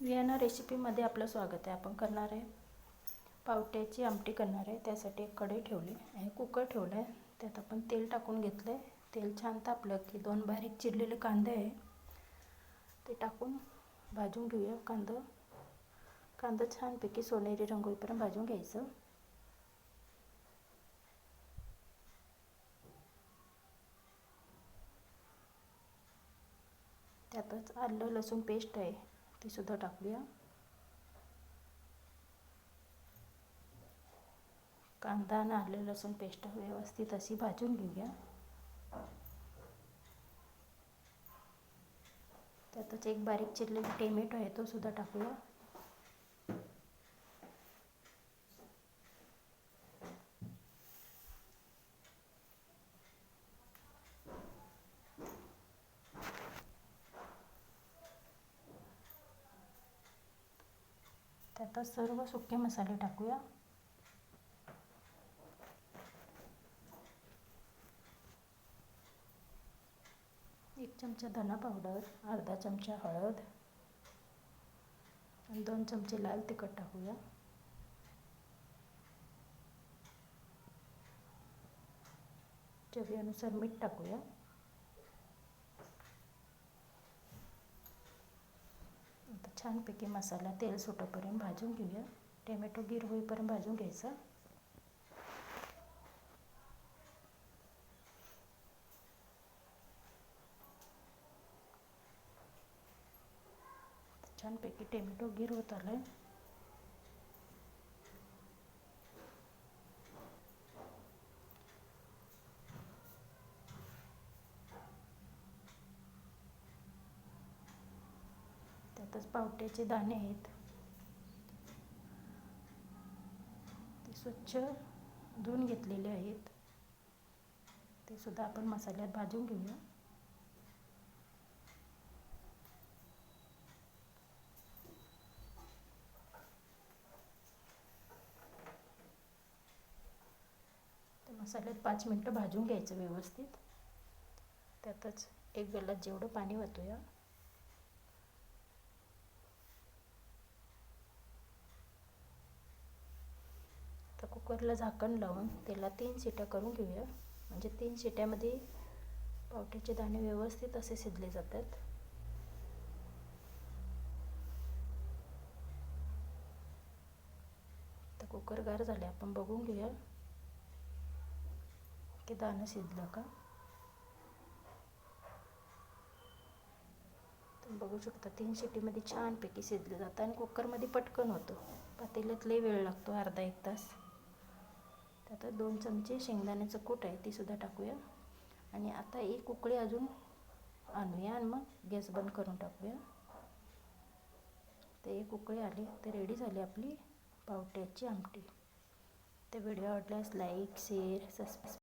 Vienna रेसिपीमध्ये आपलं स्वागत आहे. आपण करणार आहे पावट्याची आमटी करणार आहे. त्यासाठी एक कढई ठेवली आहे कुकर ठेवलं आहे त्यात आपण तेल टाकून घेतलं आहे तेल छान तापलं की दोन बारीक चिरलेले कांदे आहे. ते टाकून भाजून घेऊया. कांदा कांदा छानपैकी सोनेरी रंग होईपर्यंत भाजून घ्यायचं. त्यातच आलं लसूण पेस्ट आहे. ती सुद्धा टाकूया. कांदा आणि लसूण पेस्ट व्यवस्थित अशी भाजून घेऊया. त्यातच एक बारीक चिरलेला टेमेटो आहे तो सुद्धा टाकूया. आता सर्व सुके मसाले टाकूया. एक चमचा धना पावडर अर्धा चमचा हळद आणि दोन चमचे लाल तिखट टाकूया. चवीनुसार मीठ टाकूया आता छानपैकी मसाला तेल सुटोपर्यंत भाजून घेऊया. टोमॅटो गिर होईपर्यंत भाजून घ्यायचा. छानपैकी टोमॅटो गिर होत आलं आहे त्यातच पावट्याचे दाणे आहेत. ते स्वच्छ धुवून घेतलेले आहेत. ते सुद्धा आपण मसाल्यात भाजून घेऊया. मसाल्यात पाच मिनटं भाजून घ्यायचं व्यवस्थित. त्यातच एक गल्लात जेवढं पाणी वाहतूया तर कुकरला झाकण लावून त्याला तीन शिट्या करून घेऊया. म्हणजे तीन शिट्यामध्ये पावट्याचे दाणे व्यवस्थित असे शिजले जातात. तर कुकर गार झाले आपण बघून घेऊया की दाणं शिजलं का. तुम्ही बघू शकता तीन शिटीमध्ये छानपैकी शिजलं जातं आणि कुकरमध्ये पटकन होतं. पातेल्यात लई वेळ लागतो अर्धा एक तास. त्यात दोन चमचे शेंगदाण्याचं कूट आहे ती सुद्धा टाकूया. आणि आता एक उकळी अजून आणूया आणि मग गॅस बंद करून टाकूया. तर एक उकळी आली तर रेडी झाली आपली पावट्याची आमटी. ते व्हिडिओ आवडल्यास लाईक शेअर सबस्क्राईब